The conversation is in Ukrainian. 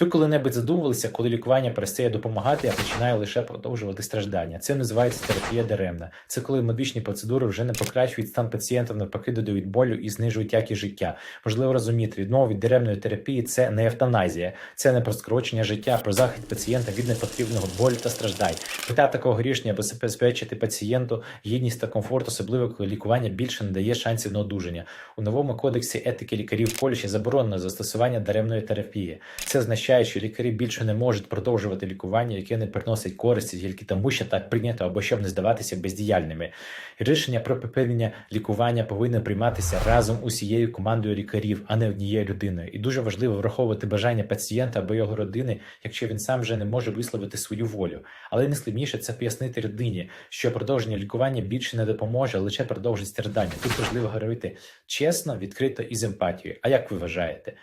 Ви коли-небудь задумувалися, коли лікування перестає допомагати, а починає лише продовжувати страждання. Це називається терапія даремна. Це коли медичні процедури вже не покращують стан пацієнта, навпаки, додають болю і знижують якість життя. Можливо розуміти, відмова від даремної терапії це не евтаназія, це не про скорочення життя, про захист пацієнта від непотрібного болю та страждань. Мета такого рішення забезпечити пацієнту гідність та комфорт, особливо коли лікування більше не дає шансів на одужання. У новому кодексі етики лікарів Польщі заборонено застосування даремної терапії. Це означає, що лікарі більше не можуть продовжувати лікування, яке не приносить користі тільки тому, що так прийнято або щоб не здаватися бездіяльними. Рішення про припинення лікування повинно прийматися разом усією командою лікарів, а не однією людиною. І дуже важливо враховувати бажання пацієнта або його родини, якщо він сам вже не може висловити свою волю. Але найскладніше це пояснити людині, що продовження лікування більше не допоможе, а лише продовжить страждання. Тут важливо говорити чесно, відкрито і з емпатією. А як ви вважаєте?